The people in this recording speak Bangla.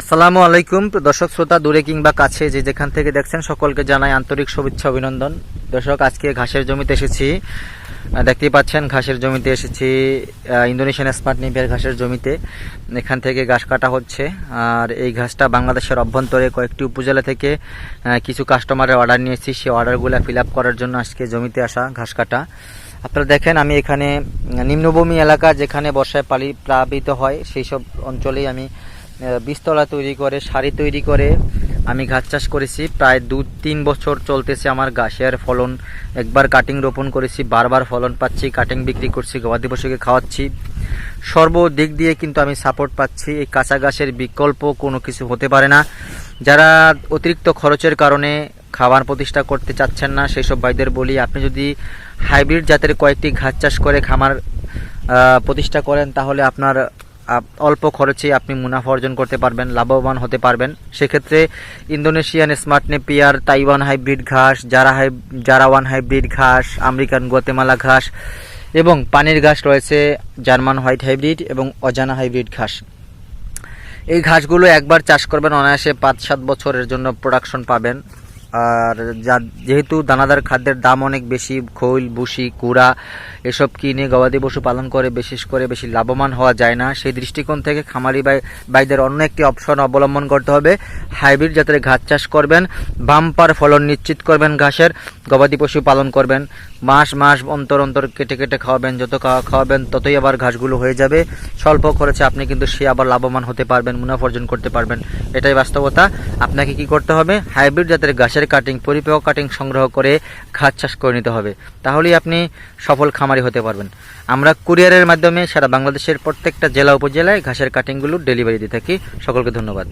আসসালামু আলাইকুম, দর্শক, শ্রোতা, দূরে কিংবা কাছে যে যেখান থেকে দেখছেন, সকলকে জানাই আন্তরিক শুভেচ্ছা, অভিনন্দন। দর্শক আজকে ঘাসের জমিতে এসেছি। দেখতেই পাচ্ছেন ঘাসের জমিতে এসেছি। ইন্দোনেশিয়ান স্মার্ট নিভিয়ার ঘাসের জমিতে। এখান থেকে ঘাস কাটা হচ্ছে। আর এই ঘাসটা বাংলাদেশের অভ্যন্তরে কয়েকটি উপজেলা থেকে কিছু কাস্টমারের অর্ডার নিয়েছি। সেই অর্ডারগুলো ফিল করার জন্য আজকে জমিতে আসা ঘাস কাটা। আপনারা দেখেন আমি এখানে নিম্নভূমি এলাকা যেখানে বর্ষায় পালি প্লাবিত হয় সেই সব অঞ্চলেই আমি আহ, বীজতলা তৈরি করে সারি তৈরি করে আমি ঘাস চাষ করেছি, প্রায় দু তিন বছর চলতেছে আমার ঘাসের ফলন। একবার কাটিং রোপণ করেছি, বারবার ফলন পাচ্ছি কাটিং বিক্রি করছি, গবাদি পশুকে খাওয়াচ্ছি। সর্বদিক দিয়ে কিন্তু আমি সাপোর্ট পাচ্ছি, এই কাঁচা ঘাসের বিকল্প কোনো কিছু হতে পারে না। যারা অতিরিক্ত খরচের কারণে খাবার প্রতিষ্ঠা করতে চাচ্ছেন না সেই সব ভাইদের বলি, আপনি যদি হাইব্রিড জাতের কয়েকটি ঘাস চাষ করে খামার প্রতিষ্ঠা করেন, তাহলে আপনার আপ- অল্প খরচে আপনি মুনাফা অর্জন করতে পারবেন, লাভবান হতে পারবেন। সেক্ষেত্রে Indonesian smart napier, Taiwan hybrid ঘাস, জারা হাই জারাওয়ান হাইব্রিড ঘাস, আমেরিকান গোয়াতেমালা ঘাস এবং পানির ঘাস রয়েছে, জার্মান হোয়াইট হাইব্রিড এবং অজানা হাইব্রিড ঘাস। এই ঘাসগুলো একবার চাষ করবেন, অনায়াসে পাঁচ সাত বছরের জন্য প্রোডাকশন পাবেন। আর যা, যেহেতু দানাদার খাদ্যের দাম অনেক বেশি, খৈল বুসি কুড়া, এসব কিনে গবাদি পশু পালন করে, বিশেষ করে বেশি লাভবান হওয়া যায় না। সেই দৃষ্টিকোণ থেকে খামারি বাই, বাইদের অন্য একটি অপশন অবলম্বন করতে হবে। হাইব্রিড জাতের ঘাস চাষ করবেন, বাম্পার ফলন নিশ্চিত করবেন ঘাসের। গবাদি পশু পালন করবেন। মাস মাস অন্তর অন্তর কেটে কেটে খাওয়াবেন, যত খাওয়া- খাওয়াবেন ততই আবার ঘাসগুলো হয়ে যাবে। স্বল্প খরচে আপনি কিন্তু সে আবার লাভবান হতে পারবেন, মুনাফা অর্জন করতে পারবেন। এটাই বাস্তবতা। আপনাকে কি করতে হবে? হাইব্রিড জাতের ঘাসের কাটিং পরিপেক কাটিং সংগ্রহ করে ঘাস চাষ করে নিতে হবে। তাহলেই আপনি সফল খামারি হতে পারবেন। আমরা কুরিয়ারের মাধ্যমে সারা বাংলাদেশের প্রত্যেকটা জেলা, উপজেলায় ঘাসের কাটিংগুলো ডেলিভারি দিয়ে থাকি। সকলকে ধন্যবাদ।